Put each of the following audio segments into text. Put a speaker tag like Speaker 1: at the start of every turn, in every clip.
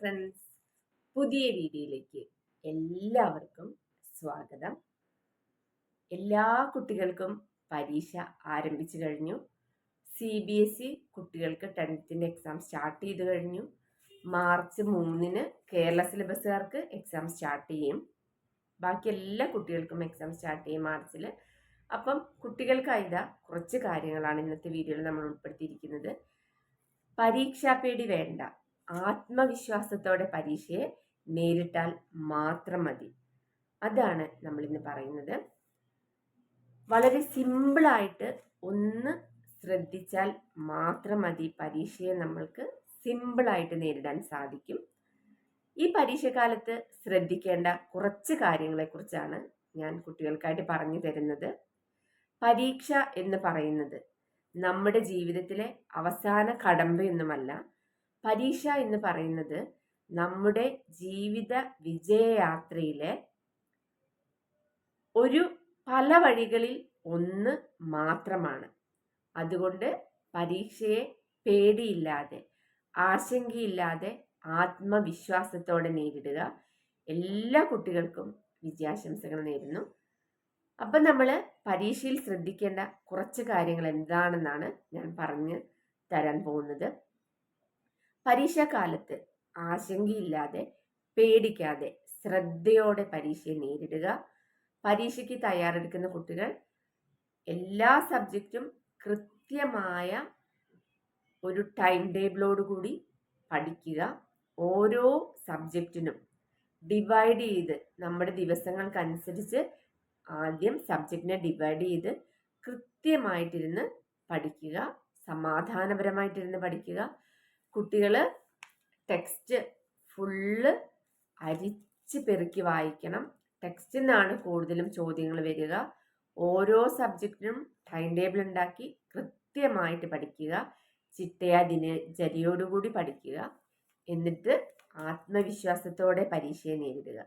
Speaker 1: Friends പുതിയ വീഡിയോയിലേക്ക് എല്ലാവർക്കും സ്വാഗതം. എല്ലാ കുട്ടികൾക്കും പരീക്ഷ ആരംഭിച്ചു കഴിഞ്ഞു. സി ബി എസ് ഇ കുട്ടികൾക്ക് ടെൻത്തിന്റെ എക്സാം സ്റ്റാർട്ട് ചെയ്തു കഴിഞ്ഞു. മാർച്ച് മൂന്നിന് കേരള സിലബസുകാർക്ക് എക്സാം സ്റ്റാർട്ട് ചെയ്യും. ബാക്കി എല്ലാ കുട്ടികൾക്കും എക്സാം സ്റ്റാർട്ട് ചെയ്യും മാർച്ചിൽ അപ്പം കുട്ടികൾക്കായിതാ കുറച്ച് കാര്യങ്ങളാണ് ഇന്നത്തെ വീഡിയോയിൽ നമ്മൾ ഉൾപ്പെടുത്തിയിരിക്കുന്നത്. പരീക്ഷാ പേടി വേണ്ട. ആത്മവിശ്വാസത്തോടെ പരീക്ഷയെ നേരിട്ടാൽ മാത്രം മതി. അതാണ് നമ്മൾ ഇന്ന് പറയുന്നത്. വളരെ സിമ്പിളായിട്ട് ഒന്ന് ശ്രദ്ധിച്ചാൽ മാത്രം മതി പരീക്ഷയെ നമ്മൾക്ക് സിമ്പിളായിട്ട് നേരിടാൻ സാധിക്കും. ഈ പരീക്ഷക്കാലത്ത് ശ്രദ്ധിക്കേണ്ട കുറച്ച് കാര്യങ്ങളെക്കുറിച്ചാണ് ഞാൻ കുട്ടികൾക്കായിട്ട് പറഞ്ഞു തരുന്നത്. പരീക്ഷ എന്ന് പറയുന്നത് നമ്മുടെ ജീവിതത്തിലെ അവസാന കടമ്പയൊന്നുമല്ല പരീക്ഷ എന്ന് പറയുന്നത് നമ്മുടെ ജീവിത വിജയയാത്രയിലെ ഒരു പല വഴികളിൽ ഒന്ന് മാത്രമാണ്. അതുകൊണ്ട് പരീക്ഷയെ പേടിയില്ലാതെ ആശങ്കയില്ലാതെ ആത്മവിശ്വാസത്തോടെ നേരിടുക. എല്ലാ കുട്ടികൾക്കും വിജയാശംസകൾ നേരുന്നു. അപ്പം നമ്മൾ പരീക്ഷയിൽ ശ്രദ്ധിക്കേണ്ട കുറച്ച് കാര്യങ്ങൾ എന്താണെന്നാണ് ഞാൻ പറഞ്ഞ് തരാൻ പോകുന്നത്. പരീക്ഷാകാലത്ത് ആശങ്കയില്ലാതെ പേടിക്കാതെ ശ്രദ്ധയോടെ പരീക്ഷയെ നേരിടുക. പരീക്ഷയ്ക്ക് തയ്യാറെടുക്കുന്ന കുട്ടികൾ എല്ലാ സബ്ജക്റ്റും കൃത്യമായ ഒരു ടൈം ടേബിളോട് കൂടി പഠിക്കുക. ഓരോ സബ്ജക്റ്റിനും ഡിവൈഡ് ചെയ്ത് നമ്മുടെ ദിവസങ്ങൾക്കനുസരിച്ച് ആദ്യം സബ്ജക്റ്റിനെ ഡിവൈഡ് ചെയ്ത് കൃത്യമായിട്ടിരുന്ന് പഠിക്കുക. സമാധാനപരമായിട്ടിരുന്ന് പഠിക്കുക. കുട്ടികൾ ടെക്സ്റ്റ് ഫുള്ള് അരിച്ച് പെറുക്കി വായിക്കണം. ടെക്സ്റ്റിൽ നിന്നാണ് കൂടുതലും ചോദ്യങ്ങൾ വരിക. ഓരോ സബ്ജക്റ്റിനും ടൈം ടേബിൾ ഉണ്ടാക്കി കൃത്യമായിട്ട് പഠിക്കുക. ചിട്ടയ ദിനചര്യയോടുകൂടി പഠിക്കുക. എന്നിട്ട് ആത്മവിശ്വാസത്തോടെ പരീക്ഷയെ നേരിടുക.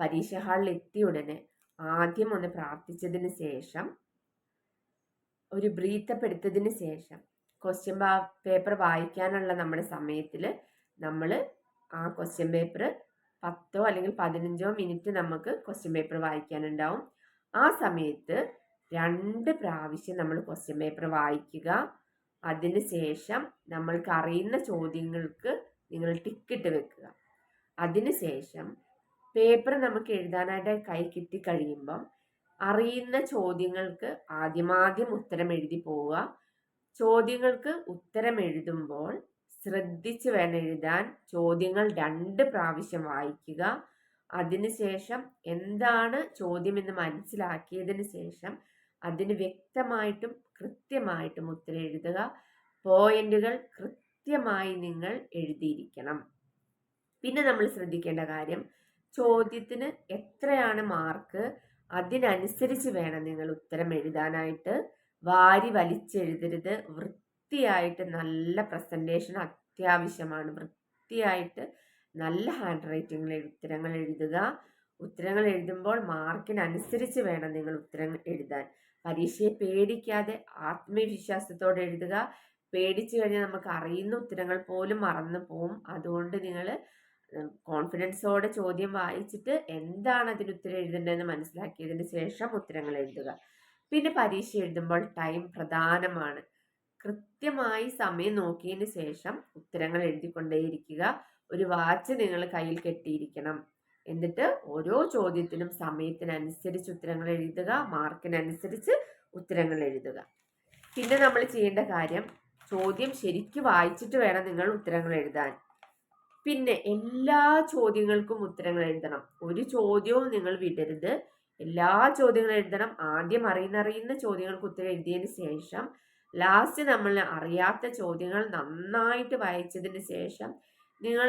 Speaker 1: പരീക്ഷ ഹാളിൽ എത്തിയ ഉടനെ ആദ്യം ഒന്ന് പ്രാർത്ഥിച്ചതിന് ശേഷം ഒരു ബ്രീത്തപ്പെടുത്തതിന് ശേഷം ക്വസ്റ്റ്യൻ പേപ്പർ വായിക്കാനുള്ള നമ്മുടെ സമയത്തിൽ നമ്മൾ ആ ക്വസ്റ്റ്യൻ പേപ്പർ പത്തോ അല്ലെങ്കിൽ പതിനഞ്ചോ മിനിറ്റ് നമുക്ക് ക്വസ്റ്റ്യൻ പേപ്പർ വായിക്കാനുണ്ടാവും. ആ സമയത്ത് രണ്ട് പ്രാവശ്യം നമ്മൾ ക്വസ്റ്റ്യൻ പേപ്പർ വായിക്കുക. അതിന് ശേഷം നമ്മൾക്ക് അറിയുന്ന ചോദ്യങ്ങൾക്ക് നിങ്ങൾ ടിക്കറ്റ് വെക്കുക. അതിന് ശേഷം പേപ്പർ നമുക്ക് എഴുതാനായിട്ട് കൈ കിട്ടി കഴിയുമ്പം അറിയുന്ന ചോദ്യങ്ങൾക്ക് ആദ്യമാദ്യം ഉത്തരം എഴുതി പോവുക. ചോദ്യങ്ങൾക്ക് ഉത്തരം എഴുതുമ്പോൾ ശ്രദ്ധിച്ച് വേണം എഴുതാൻ. ചോദ്യങ്ങൾ രണ്ട് പ്രാവശ്യം വായിക്കുക. അതിനുശേഷം എന്താണ് ചോദ്യമെന്ന് മനസ്സിലാക്കിയതിന് ശേഷം അതിന് വ്യക്തമായിട്ടും കൃത്യമായിട്ടും ഉത്തരം എഴുതുക. പോയിന്റുകൾ കൃത്യമായി നിങ്ങൾ എഴുതിയിരിക്കണം. പിന്നെ നമ്മൾ ശ്രദ്ധിക്കേണ്ട കാര്യം ചോദ്യത്തിന് എത്രയാണ് മാർക്ക്? അതിനനുസരിച്ച് വേണം നിങ്ങൾ ഉത്തരം എഴുതാനായിട്ട്. വാരി വലിച്ചെഴുതരുത്. വൃത്തിയായിട്ട് നല്ല പ്രസന്റേഷൻ അത്യാവശ്യമാണ്. വൃത്തിയായിട്ട് നല്ല ഹാൻഡ് റൈറ്റിങ്ങിൽ ഉത്തരങ്ങൾ എഴുതുക. ഉത്തരങ്ങൾ എഴുതുമ്പോൾ മാർക്കിനനുസരിച്ച് വേണം നിങ്ങൾ ഉത്തരങ്ങൾ എഴുതാൻ. പരീക്ഷയെ പേടിക്കാതെ ആത്മവിശ്വാസത്തോടെ എഴുതുക. പേടിച്ചു കഴിഞ്ഞാൽ നമുക്ക് അറിയുന്ന ഉത്തരങ്ങൾ പോലും മറന്നു പോവും. അതുകൊണ്ട് നിങ്ങൾ കോൺഫിഡൻസോടെ ചോദ്യം വായിച്ചിട്ട് എന്താണ് അതിന് ഉത്തരം എഴുതേണ്ടതെന്ന് മനസ്സിലാക്കിയതിന് ശേഷം ഉത്തരങ്ങൾ എഴുതുക. പിന്നെ പരീക്ഷ എഴുതുമ്പോൾ ടൈം പ്രധാനമാണ്. കൃത്യമായി സമയം നോക്കിയതിന് ശേഷം ഉത്തരങ്ങൾ എഴുതിക്കൊണ്ടേയിരിക്കുക. ഒരു വാച്ച് നിങ്ങൾ കയ്യിൽ കെട്ടിയിരിക്കണം. എന്നിട്ട് ഓരോ ചോദ്യത്തിനും സമയത്തിനനുസരിച്ച് ഉത്തരങ്ങൾ എഴുതുക. മാർക്കിനനുസരിച്ച് ഉത്തരങ്ങൾ എഴുതുക. പിന്നെ നമ്മൾ ചെയ്യേണ്ട കാര്യം ചോദ്യം ശരിക്ക് വായിച്ചിട്ട് വേണം നിങ്ങൾ ഉത്തരങ്ങൾ എഴുതാൻ. പിന്നെ എല്ലാ ചോദ്യങ്ങൾക്കും ഉത്തരങ്ങൾ എഴുതണം. ഒരു ചോദ്യവും നിങ്ങൾ വിടരുത്. എല്ലാ ചോദ്യങ്ങളും എഴുതണം. ആദ്യം അറിയുന്നറിയുന്ന അറിയുന്ന ചോദ്യങ്ങൾക്ക് ഉത്തരം എഴുതിയതിന് ശേഷം ലാസ്റ്റ് നമ്മൾ അറിയാത്ത ചോദ്യങ്ങൾ നന്നായിട്ട് വായിച്ചതിന് ശേഷം നിങ്ങൾ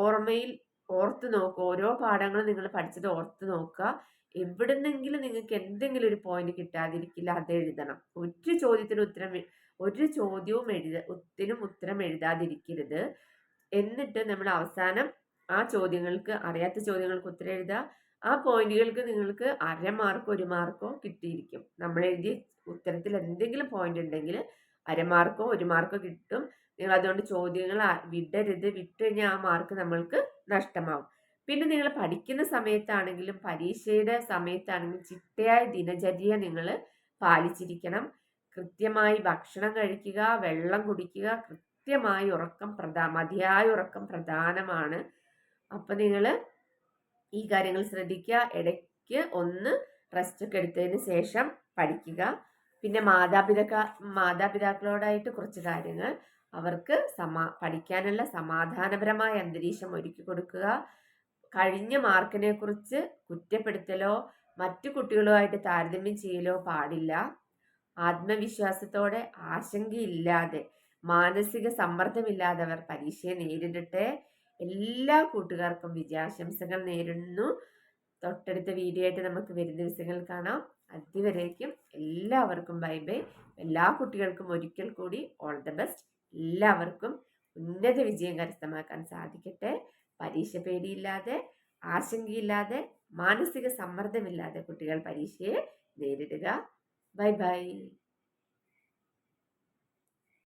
Speaker 1: ഓർമ്മയിൽ ഓർത്ത് നോക്കുക. ഓരോ പാഠങ്ങളും നിങ്ങൾ പഠിച്ചത് ഓർത്ത് നോക്കുക. എവിടുന്നെങ്കിലും നിങ്ങൾക്ക് എന്തെങ്കിലും ഒരു പോയിന്റ് കിട്ടാതിരിക്കില്ല അത് എഴുതണം. ഒരു ചോദ്യത്തിന് ഉത്തരം ഒരു ചോദ്യവും എഴുത ഒത്തിനും ഉത്തരം എഴുതാതിരിക്കരുത്. എന്നിട്ട് നമ്മൾ അവസാനം ആ ചോദ്യങ്ങൾക്ക് അറിയാത്ത ചോദ്യങ്ങൾക്ക് ഉത്തരം എഴുതുക. ആ പോയിന്റുകൾക്ക് നിങ്ങൾക്ക് അര മാർക്കോ ഒരു മാർക്കോ കിട്ടിയിരിക്കും. നമ്മൾ എഴുതിയ ഉത്തരത്തിൽ എന്തെങ്കിലും പോയിന്റ് ഉണ്ടെങ്കിൽ അര മാർക്കോ ഒരു മാർക്കോ കിട്ടും. നിങ്ങൾ അതുകൊണ്ട് ചോദ്യങ്ങൾ വിടരുത്. വിട്ട് ആ മാർക്ക് നമ്മൾക്ക് നഷ്ടമാവും. പിന്നെ നിങ്ങൾ പഠിക്കുന്ന സമയത്താണെങ്കിലും പരീക്ഷയുടെ സമയത്താണെങ്കിലും ചിട്ടയായ ദിനചര്യ നിങ്ങൾ പാലിച്ചിരിക്കണം. കൃത്യമായി ഭക്ഷണം കഴിക്കുക വെള്ളം കുടിക്കുക കൃത്യമായി ഉറക്കം പ്രധാ മതിയായ ഉറക്കം പ്രധാനമാണ്. അപ്പം നിങ്ങൾ ഈ കാര്യങ്ങൾ ശ്രദ്ധിക്കുക. ഇടയ്ക്ക് ഒന്ന് റെസ്റ്റ് ഒക്കെ എടുത്തതിന് ശേഷം പഠിക്കുക. പിന്നെ മാതാപിതാക്ക മാതാപിതാക്കളോടായിട്ട് കുറച്ച് കാര്യങ്ങൾ. അവർക്ക് സമാ പഠിക്കാനുള്ള സമാധാനപരമായ അന്തരീക്ഷം ഒരുക്കി കൊടുക്കുക. കഴിഞ്ഞ മാർക്കിനെ കുറിച്ച് കുറ്റപ്പെടുത്തലോ മറ്റു കുട്ടികളുമായിട്ട് താരതമ്യം ചെയ്യലോ പാടില്ല. ആത്മവിശ്വാസത്തോടെ ആശങ്കയില്ലാതെ മാനസിക സമ്മർദ്ദമില്ലാതെ അവർ പരീക്ഷയെ നേരിടട്ടെ. എല്ലാ കൂട്ടുകാർക്കും വിജയാശംസകൾ നേരുന്നു. തൊട്ടടുത്ത വീഡിയോ ആയിട്ട് നമുക്ക് വരും ദിവസങ്ങളിൽ കാണാം. അതുവരേക്കും എല്ലാവർക്കും ബൈ ബൈ എല്ലാ കുട്ടികൾക്കും ഒരിക്കൽ കൂടി ഓൾ ദ ബെസ്റ്റ് എല്ലാവർക്കും ഉന്നത വിജയം കരസ്ഥമാക്കാൻ സാധിക്കട്ടെ. പരീക്ഷ പേടിയില്ലാതെ ആശങ്കയില്ലാതെ മാനസിക സമ്മർദ്ദമില്ലാതെ കുട്ടികൾ പരീക്ഷയെ നേരിടുക. Bye bye